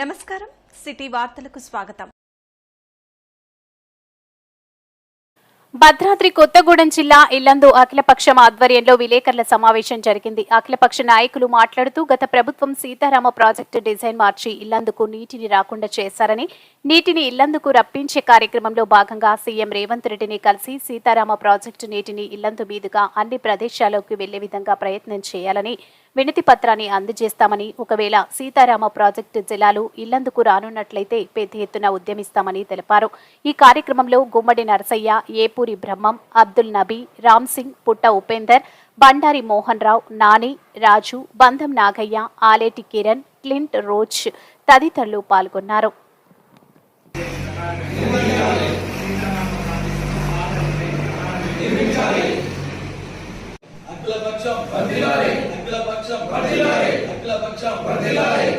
నమస్కారం. సిటీ వార్తలకు స్వాగతం. భద్రాద్రి కొత్తగూడెం జిల్లా ఇల్లందు అఖిలపక్షం ఆధ్వర్యంలో విలేకరుల సమావేశం జరిగింది. అఖిలపక్ష నాయకులు మాట్లాడుతూ గత ప్రభుత్వం సీతారామ ప్రాజెక్టు డిజైన్ మార్చి ఇల్లందుకు నీటిని రాకుండా చేశారని నీటిని ఇల్లందుకు రప్పించే కార్యక్రమంలో భాగంగా సీఎం రేవంత్ రెడ్డిని కలిసి సీతారామ ప్రాజెక్టు నీటిని ఇల్లందు మీదుగా అన్ని ప్రదేశాలకు వెళ్ళే విధంగా ప్రయత్నం చేయాలని వినతి పత్రాన్ని అందజేస్తామని ఒకవేళ సీతారామ ప్రాజెక్టు జిల్లాలు ఇల్లందుకు రానున్నట్లయితే పెద్ద ఎత్తున ఉద్యమిస్తామని తెలిపారు. ఈ కార్యక్రమంలో గుమ్మడి నరసయ్య ఏపూరి బ్రహ్మం అబ్దుల్ నబీ రామ్ సింగ్ పుట్ట ఉపేందర్ బండారి మోహన్ రావు నాని రాజు బంధం నాగయ్య ఆలేటి కిరణ్ క్లింట్ రోచ్ తదితరులు పాల్గొన్నారు అఖిల పక్షం వర్ధిల్లాలి అఖిల పక్షం అఖిల పక్షం. వర్ధిల్లాలి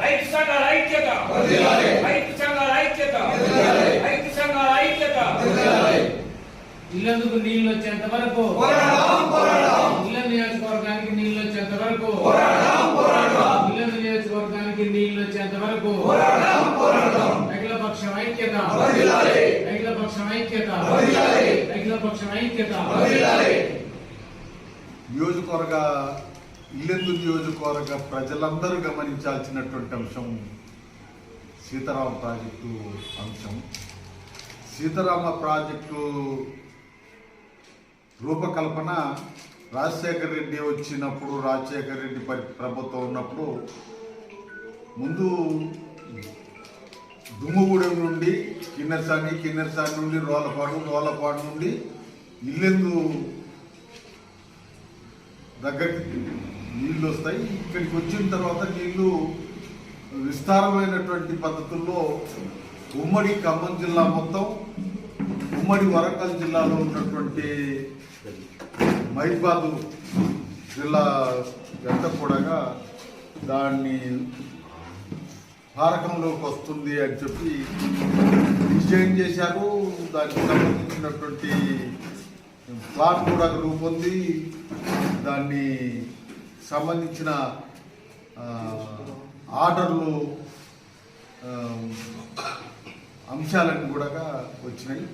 రైతు సంఘాల ఐక్యత. వర్ధిల్లాలి రైతు సంఘాల ఐక్యత. వర్ధిల్లాలి రైతు సంఘాల ఐక్యత. వర్ధిల్లాలి ఇల్లందుకు నీళ్ళు వచ్చేంత వరకు. పోరాడదాం పోరాడదాం. ఇళ్ళ నియోజకవర్గానికి నీళ్ళు వచ్చేంత వరకు. పోరాడదాం పోరాడదాం. ఇళ్ళ నియోజకవర్గానికి నీళ్ళు వచ్చేంత వరకు. పోరాడదాం పోరాడదాం. అఖిల పక్షం ఐక్యత. వర్ధిల్లాలి అఖిల పక్షం ఐక్యత. వర్ధిల్లాలి అఖిల పక్షం ఐక్యత. వర్ధిల్లాలి నియోజకవర్గ ఇల్లెందు నియోజకవర్గ ప్రజలందరూ గమనించాల్సినటువంటి అంశం సీతారామ ప్రాజెక్టు అంశం. సీతారామ ప్రాజెక్టు రూపకల్పన రాజశేఖర రెడ్డి వచ్చినప్పుడు రాజశేఖర రెడ్డి ప్రభుత్వం ఉన్నప్పుడు ముందు దుమ్ముగూడెం నుండి కిన్నెరసాని కిన్నెరసాని నుండి రోలపాడు రోలపాడు నుండి ఇల్లెందు దగ్గరికి నీళ్ళు వస్తాయి. ఇక్కడికి వచ్చిన తర్వాత నీళ్ళు విస్తారమైనటువంటి పద్ధతుల్లో ఉమ్మడి ఖమ్మం జిల్లా మొత్తం ఉమ్మడి వరంగల్ జిల్లాలో ఉన్నటువంటి మైబాదు జిల్లా ఎంత కూడా దాన్ని భారకంలోకి వస్తుంది అని చెప్పి డిజైన్ చేశారు. దానికి సంబంధించినటువంటి ప్లాన్ కూడా రూపొంది. దాన్ని సంబంధించిన ఆర్డర్లు అంశాలన్నీ కూడా వచ్చినాయి.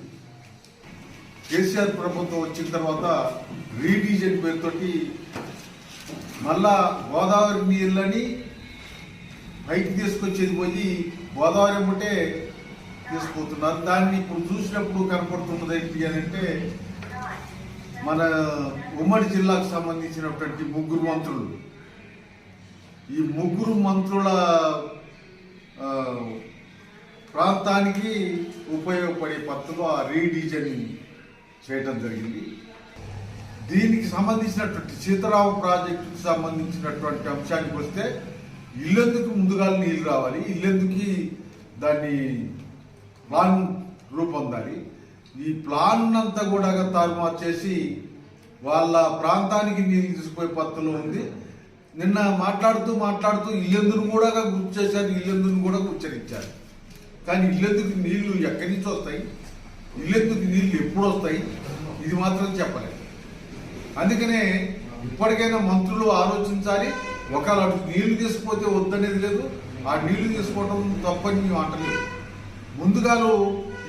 కేసీఆర్ ప్రభుత్వం వచ్చిన తర్వాత రీడిజైన్ పేరుతోటి మళ్ళా గోదావరి నీళ్ళని పైకి తీసుకొచ్చేది పోయి గోదావరి అమ్ముంటే తీసుకుపోతున్నారు. దాన్ని ఇప్పుడు చూసినప్పుడు కనపడుతున్నది ఏంటి అని అంటే మన ఉమ్మడి జిల్లాకు సంబంధించినటువంటి ముగ్గురు మంత్రులు. ఈ ముగ్గురు మంత్రుల ప్రాంతానికి ఉపయోగపడే పద్ధతిలో ఆ రీడిజైన్ చేయటం జరిగింది. దీనికి సంబంధించినటువంటి సీతారామ ప్రాజెక్టుకి సంబంధించినటువంటి అంశానికి వస్తే ఇల్లెందుకు ముందుగా నీళ్ళు రావాలి ఇల్లెందుకు దాన్ని ప్లాన్ రూపొందాలి. ఈ ప్లాన్ అంతా కూడా తారుమారు చేసి వాళ్ళ ప్రాంతానికి నీళ్ళు తీసుకుపోయే పద్ధతిలో ఉంది. నిన్న మాట్లాడుతూ మాట్లాడుతూ ఇల్లెందును కూడా గుర్తు చేశారు ఇల్లెందును కూడా ఉచ్చరించారు కానీ ఇల్లెందుకు నీళ్ళు ఎక్కడి నుంచి వస్తాయి? ఇల్లెందుకు నీళ్ళు ఎప్పుడు వస్తాయి? ఇది మాత్రం చెప్పలేదు. అందుకనే ఇప్పటికైనా మంత్రులు ఆలోచించాలి ఒకవేళ అటు నీళ్ళు తీసుకుపోతే వద్దనేది లేదు ఆ నీళ్ళు తీసుకోవడం తప్పని మేము అంటలేదు. ముందుగాను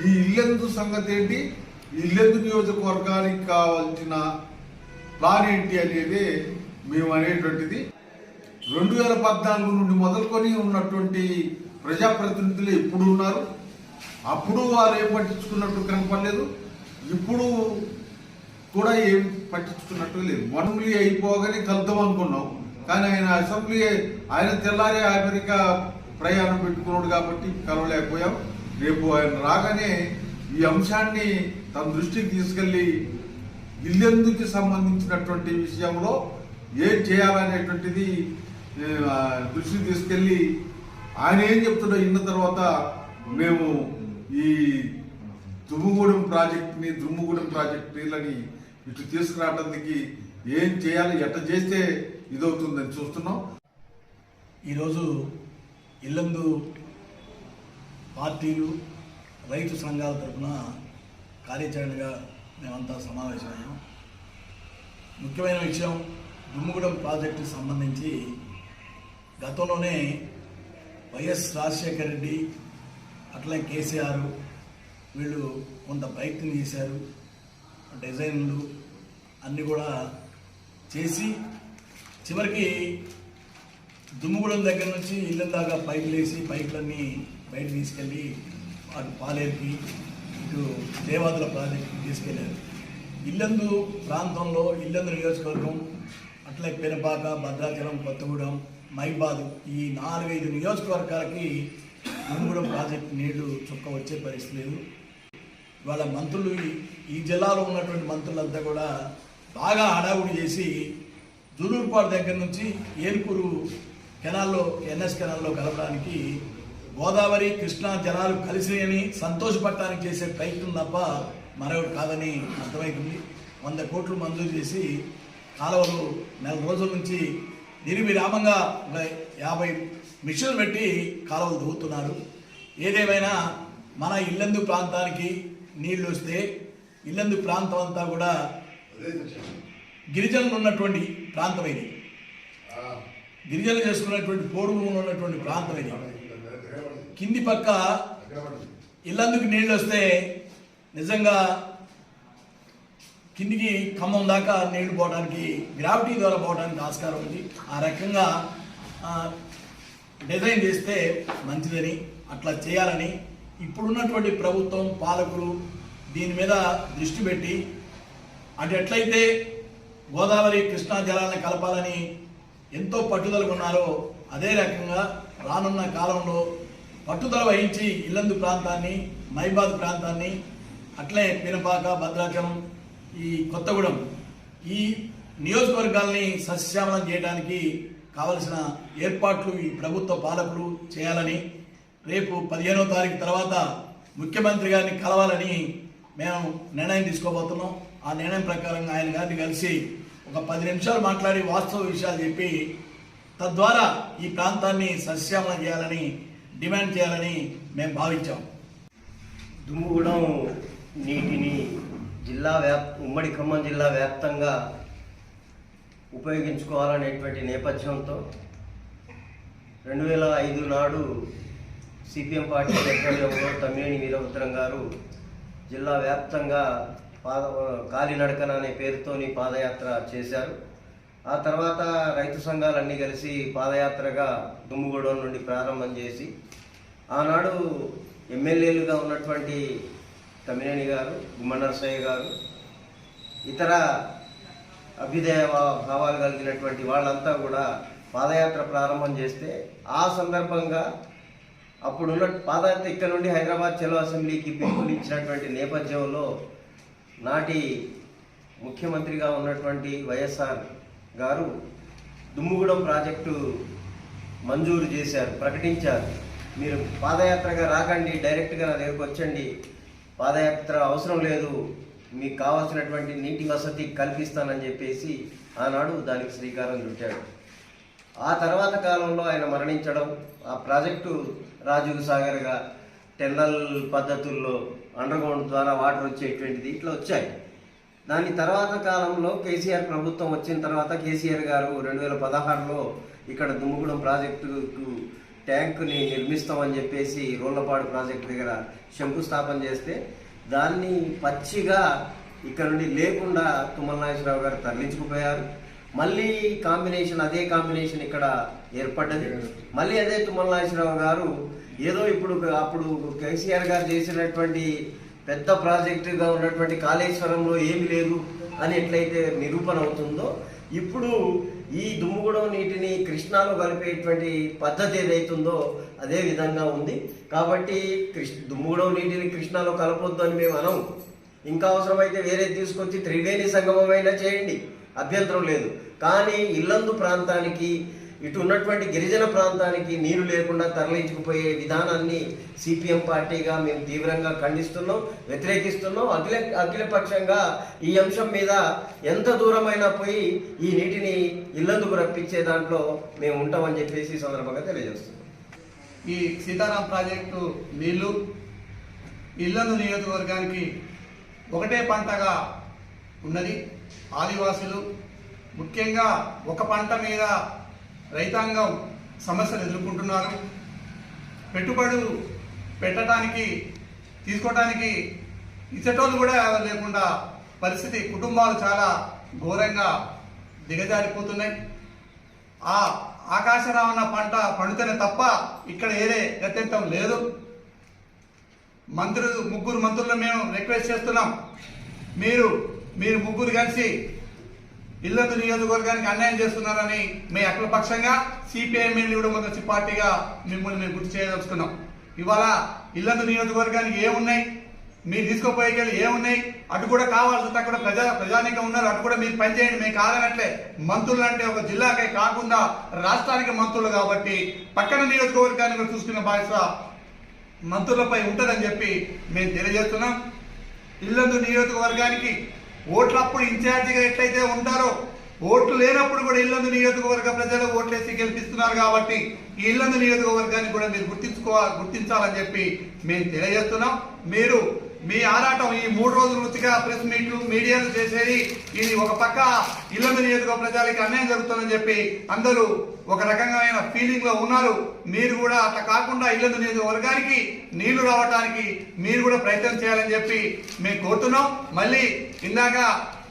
ఈ ఇల్లెందు సంగతి ఏంటి ఇల్లెందు నియోజకవర్గానికి కావాల్సిన ప్లాన్ ఏంటి అనేది మేము అనేటువంటిది రెండు వేల పద్నాలుగు నుండి మొదలుకొని ఉన్నటువంటి ప్రజాప్రతినిధులు ఎప్పుడు ఉన్నారు. అప్పుడు వారు ఏం పట్టించుకున్నట్టు కనపడలేదు. ఇప్పుడు కూడా ఏం పట్టించుకున్నట్టు లేదు. మనములు అయిపోగానే కలుద్దాం అనుకున్నాం. కానీ ఆయన అసెంబ్లీ ఆయన తెల్లారి అమెరికా ప్రయాణం పెట్టుకున్నాడు కాబట్టి కలవలేకపోయాం. రేపు ఆయన రాగానే ఈ అంశాన్ని తన దృష్టికి తీసుకెళ్ళి ఇల్లెందుకు సంబంధించినటువంటి విషయంలో ఏం చేయాలనేటువంటిది దృష్టికి తీసుకెళ్ళి ఆయన ఏం చెప్తుండో ఇన్న తర్వాత మేము ఈ దుమ్ముగూడెం ప్రాజెక్ట్ని దుమ్ముగూడెం ప్రాజెక్ట్ నీళ్ళని ఇటు తీసుకురావడానికి ఏం చేయాలి ఎట్ట చేస్తే ఇదవుతుందని చూస్తున్నాం. ఈరోజు ఇల్లందు పార్టీలు రైతు సంఘాల తరఫున కార్యాచరణగా మేమంతా సమావేశమయ్యాం. ముఖ్యమైన విషయం దుమ్ముగూడెం ప్రాజెక్టుకి సంబంధించి గతంలోనే వైఎస్ రాజశేఖర రెడ్డి అట్లా కేసీఆర్ వీళ్ళు కొంత ప్రయత్నం చేశారు. డిజైన్లు అన్నీ కూడా చేసి చివరికి దుమ్ముగూడెం దగ్గర నుంచి ఇల్లు దాకా పైపులు వేసి పైపులన్నీ బయట తీసుకెళ్ళి అటు పాలేరుకి ఇటు దేవాదుల ప్రాజెక్ట్కి తీసుకెళ్ళారు. ఇల్లందు ప్రాంతంలో ఇల్లందు నియోజకవర్గం అట్లే పెనపాక భద్రాచలం కొత్తగూడెం మైబాదు ఈ నాలుగైదు నియోజకవర్గాలకి దుమ్ముగూడెం ప్రాజెక్టు నీళ్ళు చుక్క వచ్చే పరిస్థితి లేదు. ఇవాళ మంత్రులు ఈ- ఈ జిల్లాలో ఉన్నటువంటి మంత్రులంతా కూడా బాగా హడావుడి చేసి జులూరుపాడు దగ్గర నుంచి ఏలుకూరు కెనాల్లో ఎన్ఎస్ కెనాల్లో కలపడానికి గోదావరి కృష్ణా జలాలు కలిసినాయని సంతోషపడటానికి చేసే ప్రయత్నం తప్ప మరొకటి కాదని అర్థమైంది. వంద కోట్లు మంజూరు చేసి కాలువలు నెల రోజుల నుంచి నిర్విరామంగా ఒక యాభై మిషన్లు పెట్టి కాలువలు దువ్వుతున్నారు ఏదేమైనా మన ఇల్లందు ప్రాంతానికి నీళ్ళు వస్తే ఇల్లందు ప్రాంతం అంతా కూడా గిరిజనులు ఉన్నటువంటి ప్రాంతం ఇది గిరిజనులు చేసుకున్నటువంటి భూములు ఉన్నటువంటి ప్రాంతం ఇది కింది పక్క ఇల్లందుకు నీళ్ళు వస్తే నిజంగా కిందికి ఖమ్మం దాకా నీళ్ళు పోవడానికి గ్రావిటీ ద్వారా పోవడానికి ఆస్కారం ఉంది. ఆ రకంగా డిజైన్ చేస్తే మంచిదని అట్లా చేయాలని ఇప్పుడున్నటువంటి ప్రభుత్వం పాలకులు దీని మీద దృష్టి పెట్టి అటు ఎట్లయితే గోదావరి కృష్ణా జలాలను కలపాలని ఎంతో పట్టుదలకు ఉన్నారో అదే రకంగా రానున్న కాలంలో పట్టుదల వహించి ఇల్లందు ప్రాంతాన్ని మైబాద్ ప్రాంతాన్ని అట్లే పినపాక భద్రాచలం ఈ కొత్తగూడెం ఈ నియోజకవర్గాల్ని సస్యశ్యామలం చేయడానికి కావలసిన ఏర్పాట్లు ఈ ప్రభుత్వ పాలకులు చేయాలని రేపు పదిహేనో తారీఖు తర్వాత ముఖ్యమంత్రి గారిని కలవాలని మేము నిర్ణయం తీసుకోబోతున్నాం. ఆ నిర్ణయం ప్రకారంగా ఆయన గారిని కలిసి ఒక పది నిమిషాలు మాట్లాడి వాస్తవ విషయాలు చెప్పి తద్వారా ఈ ప్రాంతాన్ని సస్యశ్యామలం చేయాలని డిమాండ్ చేయాలని మేము భావించాం. దుమ్ముగూడెం నీటిని జిల్లా వ్యాప్ ఉమ్మడి ఖమ్మం జిల్లా వ్యాప్తంగా ఉపయోగించుకోవాలనేటువంటి నేపథ్యంతో రెండు వేల ఐదు నాడు సిపిఎం పార్టీ ఆధ్వర్యంలో తమ్మినేని వీరభద్రం గారు జిల్లా వ్యాప్తంగా పాద కాలినడకన అనే పేరుతోని పాదయాత్ర చేశారు. ఆ తర్వాత రైతు సంఘాలన్నీ కలిసి పాదయాత్రగా దుమ్ముగూడెం నుండి ప్రారంభం చేసి ఆనాడు ఎమ్మెల్యేలుగా ఉన్నటువంటి తమ్మినేని గారు గుమ్మనరసయ్య గారు ఇతర అభ్యుదయ భావాలు కలిగినటువంటి వాళ్ళంతా కూడా పాదయాత్ర ప్రారంభం చేస్తే ఆ సందర్భంగా అప్పుడున్న పాదయాత్ర ఇక్కడ నుండి హైదరాబాద్ చెలో అసెంబ్లీకి పిలుపునిచ్చినటువంటి నేపథ్యంలో నాటి ముఖ్యమంత్రిగా ఉన్నటువంటి వైఎస్ఆర్ గారు దుమ్ముగూడెం ప్రాజెక్టు మంజూరు చేశారు ప్రకటించారు. మీరు పాదయాత్రగా రాకండి డైరెక్ట్గా నా దగ్గరకు వచ్చండి. పాదయాత్ర అవసరం లేదు మీకు కావాల్సినటువంటి నీటి వసతి కల్పిస్తానని చెప్పేసి ఆనాడు దానికి శ్రీకారం చుట్టాడు. ఆ తర్వాత కాలంలో ఆయన మరణించడం ఆ ప్రాజెక్టు రాజీవ్ సాగర్గా టెన్నల్ పద్ధతుల్లో అండర్గ్రౌండ్ ద్వారా వాటర్ వచ్చేటువంటిది ఇట్లా వచ్చాయి. దాని తర్వాత కాలంలో కేసీఆర్ ప్రభుత్వం వచ్చిన తర్వాత కేసీఆర్ గారు రెండు వేల పదహారులో ఇక్కడ దుమ్ముగూడెం ప్రాజెక్టుకు ట్యాంకుని నిర్మిస్తామని చెప్పేసి రోళ్ళపాడు ప్రాజెక్టు దగ్గర శంకుస్థాపన చేస్తే దాన్ని పచ్చిగా ఇక్కడ నుండి లేకుండా తుమ్మల నాగేశ్వరరావు గారు తరలించుకుపోయారు. మళ్ళీ కాంబినేషన్ అదే కాంబినేషన్ ఇక్కడ ఏర్పడ్డది. మళ్ళీ అదే తుమ్మల నాగేశ్వరరావు గారు ఏదో ఇప్పుడు అప్పుడు కేసీఆర్ గారు చేసినటువంటి పెద్ద ప్రాజెక్టుగా ఉన్నటువంటి కాళేశ్వరంలో ఏమి లేదు అని ఎట్లయితే నిరూపణ అవుతుందో ఇప్పుడు ఈ దుమ్ముగూడెం నీటిని కృష్ణాలో కలిపేటువంటి పద్ధతి ఏదైతుందో అదే విధంగా ఉంది. కాబట్టి కృష్ణ దుమ్ముగూడెం నీటిని కృష్ణాలో కలపొద్దు అని మేము అనం ఇంకా అవసరమైతే వేరే తీసుకొచ్చి త్రివేణి సంగమమైనా చేయండి. అభ్యంతరం లేదు. కానీ ఇల్లందు ప్రాంతానికి ఇటు ఉన్నటువంటి గిరిజన ప్రాంతానికి నీరు లేకుండా తరలించుకుపోయే విధానాన్ని సిపిఎం పార్టీగా మేము తీవ్రంగా ఖండిస్తున్నాం వ్యతిరేకిస్తున్నాం. అఖిల అఖిలపక్షంగా ఈ అంశం మీద ఎంత దూరమైనా పోయి ఈ నీటిని ఇల్లందుకు రప్పించే దాంట్లో మేము ఉంటామని చెప్పేసి ఈ సందర్భంగా తెలియజేస్తున్నాం. ఈ సీతారాం ప్రాజెక్టు నీళ్ళు ఇల్లందు నియోజకవర్గానికి ఒకటే పంటగా ఉన్నది. ఆదివాసులు ముఖ్యంగా ఒక పంట మీద రైతాంగం సమస్యలు ఎదుర్కొంటున్నారు. పెట్టుబడులు పెట్టడానికి తీసుకోవడానికి ఇచ్చేటోళ్ళు కూడా లేకుండా పరిస్థితి కుటుంబాలు చాలా ఘోరంగా దిగజారిపోతున్నాయి. ఆ ఆకాశరావణ పంట పండితేనే తప్ప ఇక్కడ ఏదే గత్యంతం లేదు. మంత్రులు ముగ్గురు మంత్రులను మేము రిక్వెస్ట్ చేస్తున్నాం. మీరు మీరు ముగ్గురు కలిసి ఇల్లందు నియోజకవర్గానికి అన్యాయం చేస్తున్నారని మీ అఖిల పక్షంగా సిపిఐఎం వచ్చి పార్టీగా మిమ్మల్ని మేము గుర్తు చేయదలుచుకున్నాం. ఇవాళ ఇల్లందు నియోజకవర్గానికి ఏమున్నాయి మీరు తీసుకోపోయేకెళ్ళి ఏమున్నాయి అటు కూడా కావాల్సి అక్కడ ప్రజా ప్రజానికం ఉన్నారు. అటు కూడా మీరు పనిచేయండి. మేము కాదనట్లే. మంత్రులు అంటే ఒక జిల్లాకే కాకుండా రాష్ట్రానికి మంత్రులు కాబట్టి పక్కన నియోజకవర్గాన్ని కూడా చూసుకునే బాధ్యత మంత్రులపై ఉంటుందని చెప్పి మేము తెలియజేస్తున్నాం. ఇల్లందు నియోజకవర్గానికి ఓట్లప్పుడు ఇన్ఛార్జిగా ఎట్లయితే ఉంటారో ఓట్లు లేనప్పుడు కూడా ఇల్లందు నియోజకవర్గ ప్రజలు ఓట్లేసి గెలిపిస్తున్నారు కాబట్టి ఈ ఇల్లందు నియోజకవర్గాన్ని కూడా మీరు గుర్తించుకోవాలి గుర్తించాలని చెప్పి మేము తెలియజేస్తున్నాం. మీరు మీ ఆరాటం ఈ మూడు రోజులు వృత్తిగా ప్రెస్ మీట్లు మీడియాలు చేసేది. ఇది ఒక పక్క ఇల్లందు నియోజకవర్గ ప్రజలకి అన్యాయం జరుగుతుందని చెప్పి అందరూ ఒక రకమైన ఫీలింగ్లో ఉన్నారు. మీరు కూడా అట్లా కాకుండా ఇల్లందు నియోజకవర్గానికి నీళ్ళు రావడానికి మీరు కూడా ప్రయత్నం చేయాలని చెప్పి మేము కోరుతున్నాం. మళ్ళీ ఇందాక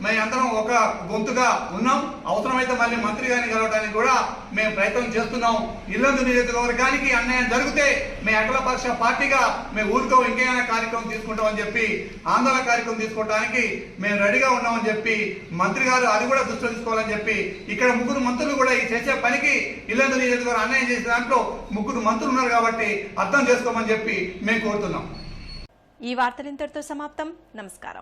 మేము అందరం ఒక గొంతుగా ఉన్నాం. అవసరమైతే మళ్ళీ మంత్రి గారిని కలవడానికి కూడా మేము ప్రయత్నం చేస్తున్నాం. ఇల్లందు నియోజకవర్గానికి అన్యాయం జరిగితే మేము అఖిల పక్ష పార్టీగా మేము ఊరికో ఇంకేమైనా కార్యక్రమం తీసుకుంటామని చెప్పి ఆందోళన కార్యక్రమం తీసుకోవడానికి మేము రెడీగా ఉన్నామని చెప్పి మంత్రి గారు అది కూడా దృష్టిలో తీసుకోవాలని చెప్పి ఇక్కడ ముగ్గురు మంత్రులు కూడా ఈ చేసే పనికి ఇల్లందు నియోజకవర్గం అన్యాయం చేసే దాంట్లో ముగ్గురు మంత్రులు ఉన్నారు కాబట్టి అర్థం చేసుకోమని చెప్పి మేము కోరుతున్నాం. ఈ వార్తలు ఇంతటితో సమాప్తం. నమస్కారం.